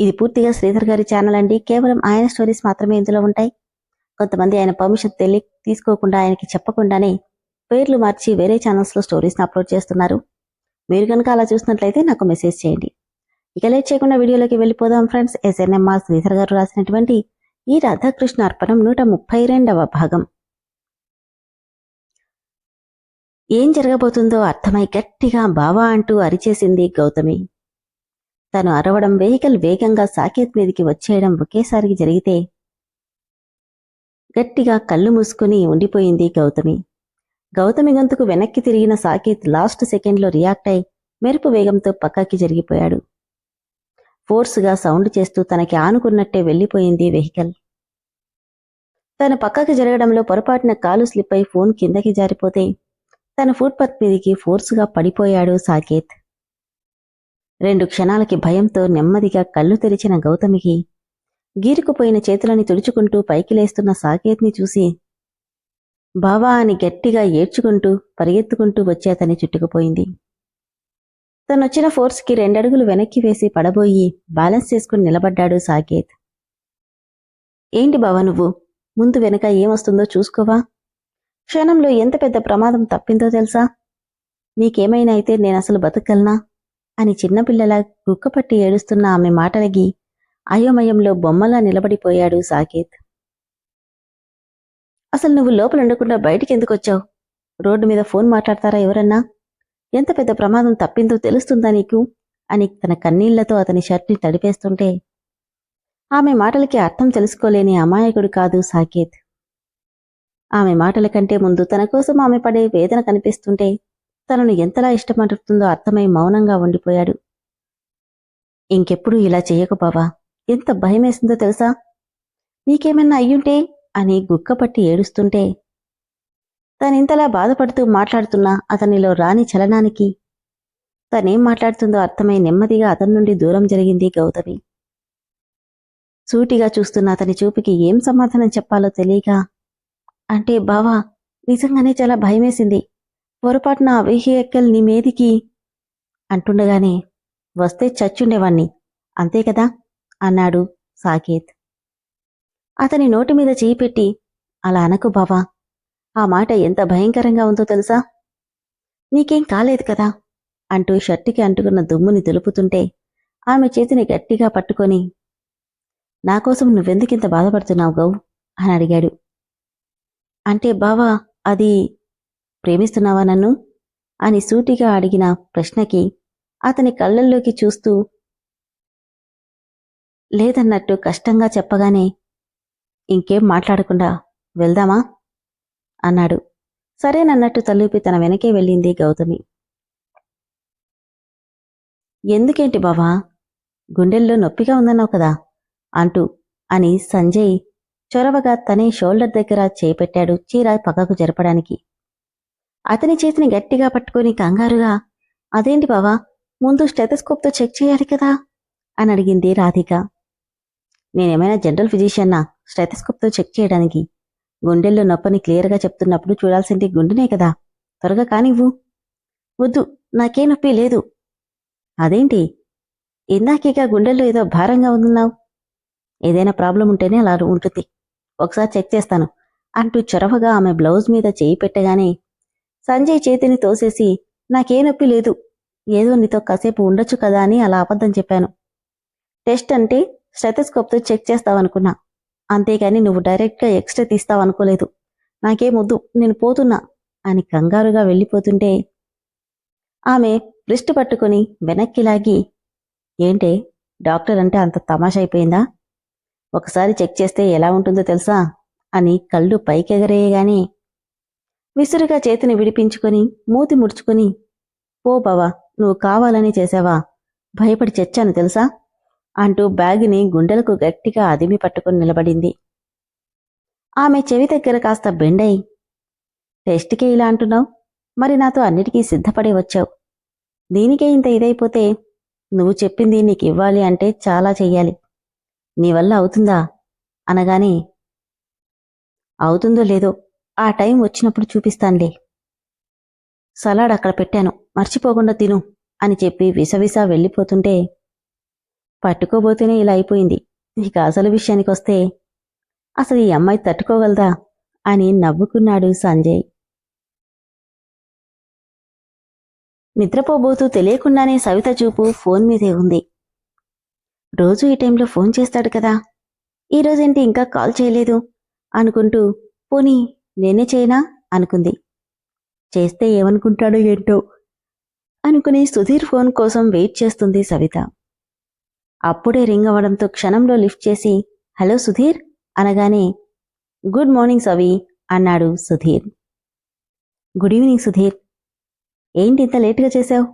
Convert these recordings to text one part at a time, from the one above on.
ఇది పూర్తిగా శ్రీధర్ గారి ఛానల్ అండి. కేవలం ఆయన స్టోరీస్ మాత్రమే ఇందులో ఉంటాయి. కొంతమంది ఆయన పర్మిషన్ తెలియ తీసుకోకుండా ఆయనకి చెప్పకుండానే పేర్లు మార్చి వేరే ఛానల్స్లో స్టోరీస్ని అప్లోడ్ చేస్తున్నారు. మీరు కనుక అలా చూసినట్లయితే నాకు మెసేజ్ చేయండి. ఇక లేట్ చేయకుండా వీడియోలోకి వెళ్ళిపోదాం ఫ్రెండ్స్ ఎస్ఎన్ఎంఆర్ శ్రీధర్ గారు రాసినటువంటి ఈ రాధాకృష్ణ అర్పణం నూట ముప్పై రెండవ భాగం. ఏం జరగబోతుందో అర్థమై గట్టిగా బావా అంటూ అరిచేసింది గౌతమి. తను అరవడం వెహికల్ వేగంగా సాకేత్ మీదికి వచ్చేయడం ఒకేసారికి జరిగితే గట్టిగా కళ్ళు మూసుకుని ఉండిపోయింది గౌతమి. గౌతమి గొంతుకు వెనక్కి తిరిగిన సాకేత్ లాస్ట్ సెకండ్లో రియాక్ట్ అయి మెరుపు వేగంతో పక్కకి జరిగిపోయాడు. ఫోర్స్గా సౌండ్ చేస్తూ తనకి ఆనుకున్నట్టే వెళ్ళిపోయింది వెహికల్. తన పక్కకి జరగడంలో పొరపాటున కాలు స్లిప్ అయి ఫోన్ కిందకి జారిపోతే తన ఫుట్పాత్ మీదికి ఫోర్సుగా పడిపోయాడు సాకేత్. రెండు క్షణాలకి భయంతో నెమ్మదిగా కళ్ళు తెరిచిన గౌతమికి గీరుకుపోయిన చేతులని తుడుచుకుంటూ పైకి లేస్తున్న సాకేత్ని చూసి బావా అని గట్టిగా ఏడ్చుకుంటూ పరిగెత్తుకుంటూ వచ్చి అతని చుట్టుకుపోయింది. తనొచ్చిన ఫోర్స్కి రెండడుగులు వెనక్కి వేసి పడబోయి బ్యాలెన్స్ చేసుకుని నిలబడ్డాడు సాకేత్. ఏంటి బావా నువ్వు? ముందు వెనక ఏమొస్తుందో చూసుకోవా? క్షణంలో ఎంత పెద్ద ప్రమాదం తప్పిందో తెలుసా? నీకేమైనా అయితే నేనసలు బతకగలనా? అని చిన్నపిల్లల గుక్కపట్టి ఏడుస్తున్న ఆమె మాటలకి అయోమయంలో బొమ్మలా నిలబడిపోయాడు సాకేత్. అసలు నువ్వు లోపల ఉండకుండా బయటికి ఎందుకు వచ్చావు? రోడ్డు మీద ఫోన్ మాట్లాడతారా ఎవరన్నా? ఎంత పెద్ద ప్రమాదం తప్పిందో తెలుస్తుందా నీకు అని తన కన్నీళ్ళతో అతని షర్ట్ని తడిపేస్తుంటే ఆమె మాటలకి అర్థం తెలుసుకోలేని అమాయకుడు కాదు సాకేత్. ఆమె మాటల కంటే ముందు తన కోసం ఆమె పడే వేదన కనిపిస్తుంటే తనను ఎంతలా ఇష్టమంటుందో అర్థమై మౌనంగా ఉండిపోయాడు. ఇంకెప్పుడు ఇలా చెయ్యకు బావా. ఎంత భయమేసిందో తెలుసా? నీకేమన్నా అయ్యుంటే అని గుక్కపట్టి ఏడుస్తుంటే తనింతలా బాధపడుతూ మాట్లాడుతున్నా అతనిలో రాని చలనానికి తనేం మాట్లాడుతుందో అర్థమై నెమ్మదిగా అతని నుండి దూరం జరిగింది గౌతమి. సూటిగా చూస్తున్న అతని చూపుకి ఏం సమాధానం చెప్పాలో తెలియక అంటే బావా నిజంగానే చాలా భయమేసింది. పొరపాటున ఆ వెహికల్ నీ మీదికి అంటుండగానే వస్తే చచ్చుండేవాణ్ణి అంతే కదా? అన్నాడు సాకేత్. అతని నోటి మీద చేయి పెట్టి అలా అనకు బావా ఆ మాట ఎంత భయంకరంగా ఉందో తెలుసా? నీకేం కాలేదు కదా? అంటూ షర్టుకి అంటుకున్న దుమ్ముని దులుపుతుంటే ఆమె చేతిని గట్టిగా పట్టుకొని నాకోసం నువ్వెందుకింత బాధపడుతున్నావు గౌ? అని అడిగాడు. అంటే బావా అది ప్రేమిస్తున్నావా నన్ను? అని సూటిగా అడిగిన ప్రశ్నకి అతని కళ్ళల్లోకి చూస్తూ లేదన్నట్టు కష్టంగా చెప్పగానే ఇంకేం మాట్లాడకుండా వెళ్దామా? అన్నాడు. సరేనన్నట్టు తలూపి తన వెనకే వెళ్ళింది గౌతమి. ఎందుకేంటి బావా? గుండెల్లో నొప్పిగా ఉందన్నావు కదా? అంటూ అని సంజయ్ చొరవగా తనే షోల్డర్ దగ్గర చేపెట్టాడు చీర పక్కకు జరపడానికి. అతని చేతిని గట్టిగా పట్టుకుని కంగారుగా అదేంటి బావా ముందు స్టెథస్కోప్తో చెక్ చేయాలి కదా? అని అడిగింది రాధిక. నేనేమైనా జనరల్ ఫిజిషియన్నా స్టెథస్కోప్తో చెక్ చేయడానికి? గుండెల్లో నొప్పని క్లియర్గా చెప్తున్నప్పుడు చూడాల్సింది గుండెనే కదా. త్వరగా కానివ్వు. వద్దు నాకే నొప్పి లేదు. అదేంటి? ఇందాకేగా గుండెల్లో ఏదో భారంగా ఉందన్నావు. ఏదైనా ప్రాబ్లం ఉంటేనే అలా ఉంటుంది ఒకసారి చెక్ చేస్తాను. అంటూ చొరవగా ఆమె బ్లౌజ్ మీద చేయి పెట్టగానే సంజయ్ చేతిని తోసేసి నాకే నొప్పి లేదు. ఏదో నీతో కాసేపు ఉండొచ్చు కదా అని అలా అబద్ధం చెప్పాను. టెస్ట్ అంటే స్టెథస్కోప్తో చెక్ చేస్తావనుకున్నా. అంతేగాని నువ్వు డైరెక్ట్గా ఎక్స్రే తీస్తావనుకోలేదు. నాకేమొద్దు నేను పోతున్నా అని కంగారుగా వెళ్ళిపోతుంటే ఆమె బ్రిస్ట్ పట్టుకుని వెనక్కి లాగి ఏంటే డాక్టర్ అంటే అంత తమాషా అయిపోయిందా? ఒకసారి చెక్ చేస్తే ఎలా ఉంటుందో తెలుసా? అని కళ్ళు పైకెగరేయగానే విసురుగా చేతిని విడిపించుకొని మూతి ముడుచుకొని పో బావా నువ్వు కావాలని చేశావా? భయపడి చచ్చాను తెలుసా? అంటూ బ్యాగుని గుండెలకు గట్టిగా అదిమి పట్టుకుని నిలబడింది. ఆమె చెవి దగ్గర కాస్త బెండై టెస్ట్కే ఇలా అంటున్నావు? మరి నాతో అన్నిటికీ సిద్ధపడి వచ్చావు. దీనికే ఇంత ఇదైపోతే నువ్వు చెప్పింది నీకు ఇవ్వాలి అంటే చాలా చెయ్యాలి. నీ వల్ల అవుతుందా? అనగానే అవుతుందో లేదో ఆ టైం వచ్చినప్పుడు చూపిస్తానులే. సలాడ్ అక్కడ పెట్టాను. మర్చిపోకుండా తిను అని చెప్పి విసవిసా వెళ్ళిపోతుంటే పట్టుకోబోతేనే ఇలా అయిపోయింది. ఇక అసలు విషయానికొస్తే అసలు ఈ అమ్మాయి తట్టుకోగలదా అని నవ్వుకున్నాడు సంజయ్. నిద్రపోబోతూ తెలియకుండానే సవిత చూపు ఫోన్ మీదే ఉంది. రోజు ఈ టైంలో ఫోన్ చేస్తాడు కదా. ఈరోజేంటి ఇంకా కాల్ చేయలేదు అనుకుంటూ పోనీ నేనే చేయనా? అనుకుంది. చేస్తే ఏమనుకుంటాడో ఏంటో? అనుకుని సుధీర్ ఫోన్ కోసం వెయిట్ చేస్తుంది సవిత. అప్పుడే రింగ్ అవ్వడంతో క్షణంలో లిఫ్ట్ చేసి హలో సుధీర్? అనగానే గుడ్ మార్నింగ్ సవి అన్నాడు సుధీర్. Good evening Sudheer. ఏంటి ఇంత లేటుగా చేశావు?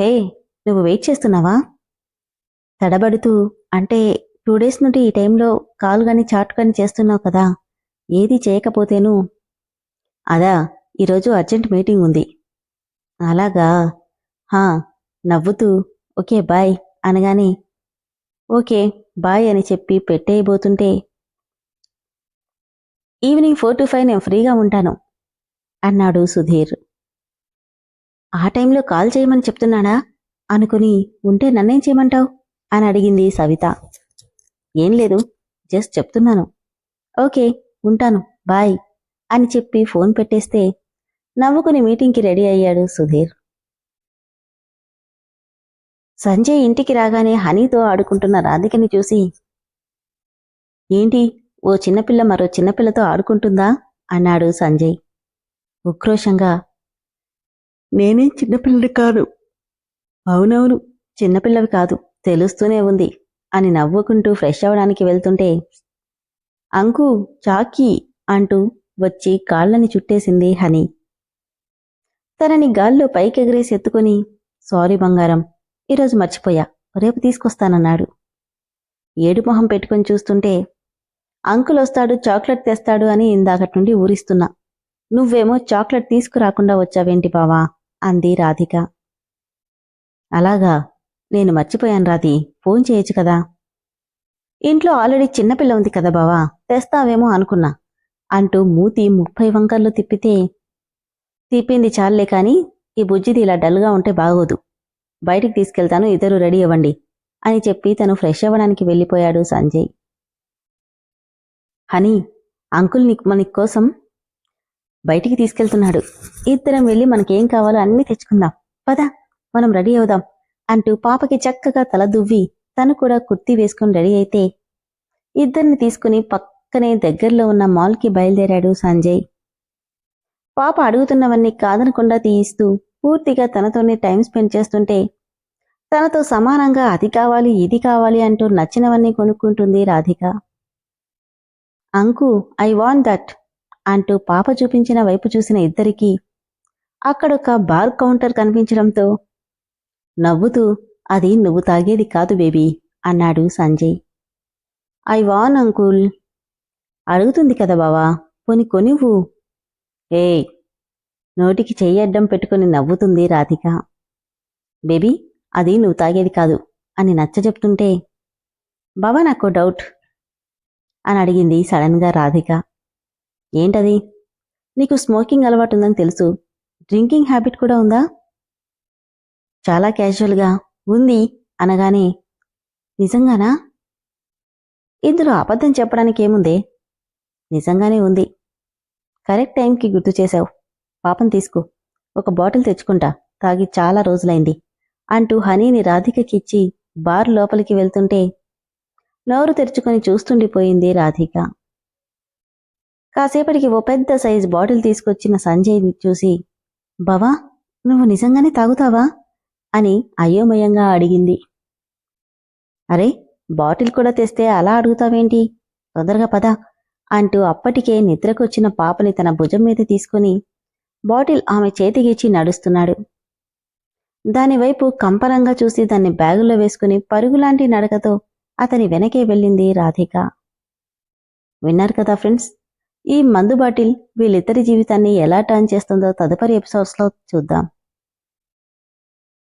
హే నువ్వు వెయిట్ చేస్తున్నావా? తడబడుతూ అంటే టూ డేస్ నుండి ఈ టైంలో కాల్ గాని చాట్ గాని చేస్తున్నావు కదా? ఏది చేయకపోతేను? అదా ఈరోజు అర్జెంట్ మీటింగ్ ఉంది. అలాగా? హా నవ్వుతూ ఓకే బాయ్ అనగానే ఓకే బాయ్ అని చెప్పి పెట్టేయబోతుంటే ఈవినింగ్ ఫోర్ టు ఫైవ్ నేను ఫ్రీగా ఉంటాను అన్నాడు సుధీర్. ఆ టైంలో కాల్ చేయమని చెప్తున్నాడా? అనుకుని ఉంటే నన్నేం చేయమంటావు? అని అడిగింది సవిత. ఏం లేదు జస్ట్ చెప్తున్నాను. ఓకే ఉంటాను బాయ్ అని చెప్పి ఫోన్ పెట్టేస్తే నవ్వుకుని మీటింగ్కి రెడీ అయ్యాడు సుధీర్. సంజయ్ ఇంటికి రాగానే హనీతో ఆడుకుంటున్న రాధికని చూసి ఏంటి ఓ చిన్నపిల్ల మరో చిన్నపిల్లతో ఆడుకుంటుందా? అన్నాడు సంజయ్. ఉక్రోషంగా నేనేం చిన్నపిల్లని కాను అవునవును చిన్నపిల్లవి కాదు తెలుస్తూనే ఉంది అని నవ్వుకుంటూ ఫ్రెష్ అవడానికి వెళ్తుంటే అంకు చాకీ అంటూ వచ్చి కాళ్ళని చుట్టేసింది హనీ. తనని గాల్లో పైకెగిరేసి ఎత్తుకుని సారీ బంగారం ఈరోజు మర్చిపోయా రేపు తీసుకొస్తానన్నాడు. ఏడు మొహం పెట్టుకొని చూస్తుంటే అంకుల్ వస్తాడు చాక్లెట్ తెస్తాడు అని ఇందాకటి నుండి ఊరిస్తున్నా. నువ్వేమో చాక్లెట్ తీసుకురాకుండా వచ్చావేంటి బావా? అంది రాధిక. అలాగా నేను మర్చిపోయాను రాధి ఫోన్ చేయొచ్చు కదా? ఇంట్లో ఆల్రెడీ చిన్నపిల్ల ఉంది కదా బావా తెస్తావేమో అనుకున్నా. అంటూ మూతి ముప్పై వంకర్లు తిప్పితే తిప్పింది చాలే కాని ఈ బుజ్జిది ఇలా డల్గా ఉంటే బాగోదు. బయటికి తీసుకెళ్తాను ఇద్దరు రెడీ అవ్వండి అని చెప్పి తను ఫ్రెష్ అవ్వడానికి వెళ్ళిపోయాడు సంజయ్. హనీ అంకుల్ నీకు మన కోసం బయటికి తీసుకెళ్తున్నాడు. ఇద్దరం వెళ్ళి మనకేం కావాలో అన్నీ తెచ్చుకుందాం. పద మనం రెడీ అవుదాం అంటూ పాపకి చక్కగా తల దువ్వి తను కూడా కుర్తి వేసుకుని రెడీ అయితే ఇద్దరిని తీసుకుని పక్కనే దగ్గరలో ఉన్న మాల్కి బయలుదేరాడు సంజయ్. పాప అడుగుతున్నవన్నీ కాదనకుండా తీయిస్తూ పూర్తిగా తనతోనే టైం స్పెండ్ చేస్తుంటే తనతో సమానంగా అది కావాలి ఇది కావాలి అంటూ నచ్చినవన్నీ కొనుక్కుంటుంది రాధిక. అంకు ఐ వాంట్ దట్ అంటూ పాప చూపించిన వైపు చూసిన ఇద్దరికీ అక్కడొక బార్ కౌంటర్ కనిపించడంతో నవ్వుతూ అది నువ్వు తాగేది కాదు బేబీ అన్నాడు సంజయ్. I van uncle. అడుగుతుంది కదా బావా పోని కొనివ్వు. ఏ నోటికి చెయ్యడ్డం పెట్టుకుని నవ్వుతుంది రాధిక. బేబీ అది నువ్వు తాగేది కాదు అని నచ్చ చెప్తుంటే బావా నాకు డౌట్ అని అడిగింది సడన్గా రాధిక. ఏంటది? నీకు స్మోకింగ్ అలవాటు ఉందని తెలుసు డ్రింకింగ్ హ్యాబిట్ కూడా ఉందా? చాలా క్యాజువల్గా ఉంది అనగానే నిజంగానా? ఇందులో అబద్ధం చెప్పడానికి ఏముందే నిజంగానే ఉంది. కరెక్ట్ టైంకి గుర్తు చేశావు. పాపం తీసుకో. ఒక బాటిల్ తెచ్చుకుంటా. తాగి చాలా రోజులైంది అంటూ హనీని రాధికకిచ్చి బార్ లోపలికి వెళ్తుంటే నోరు తెరుచుకొని చూస్తుండిపోయింది రాధిక. కాసేపటికి ఓ పెద్ద సైజు బాటిల్ తీసుకొచ్చిన సంజయ్ని చూసి బావా నువ్వు నిజంగానే తాగుతావా? అని అయోమయంగా అడిగింది. అరే బాటిల్ కూడా తెస్తే అలా అడుగుతావేంటి? తొందరగా పద అంటూ అప్పటికే నిద్రకొచ్చిన పాపని తన భుజం మీద తీసుకుని బాటిల్ ఆమె చేతికిచ్చి నడుస్తున్నాడు. దానివైపు కంపరంగా చూసి దాన్ని బ్యాగులో వేసుకుని పరుగులాంటి నడకతో అతని వెనకే వెళ్ళింది రాధిక. విన్నారు కదా ఫ్రెండ్స్ ఈ మందు బాటిల్ వీళ్ళిద్దరి జీవితాన్ని ఎలా టర్న్ చేస్తుందో తదుపరి ఎపిసోడ్స్లో చూద్దాం.